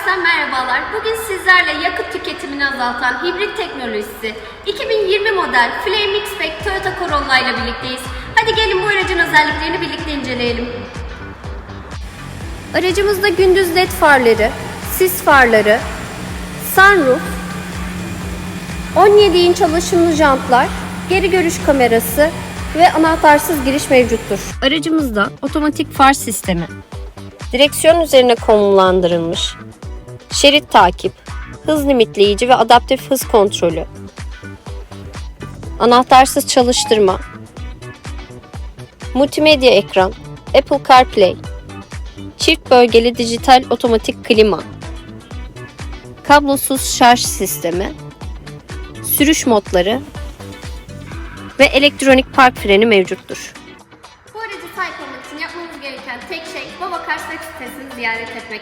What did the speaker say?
Kars'tan merhabalar. Bugün sizlerle yakıt tüketimini azaltan hibrit teknolojisi 2020 model Flame X-Pack Toyota Corolla ile birlikteyiz. Hadi gelin bu aracın özelliklerini birlikte inceleyelim. Aracımızda gündüz led farları, sis farları, sunroof, 17 inç alaşımlı jantlar, geri görüş kamerası ve anahtarsız giriş mevcuttur. Aracımızda otomatik far sistemi, direksiyon üzerine konumlandırılmış, şerit takip, hız limitleyici ve adaptif hız kontrolü, anahtarsız çalıştırma, multimedya ekran, Apple CarPlay, çift bölgeli dijital otomatik klima, kablosuz şarj sistemi, sürüş modları. Ve elektronik park freni mevcuttur. Bu aracı sahip olmak için yapmamız gereken tek şey Baba web sitesini ziyaret etmek.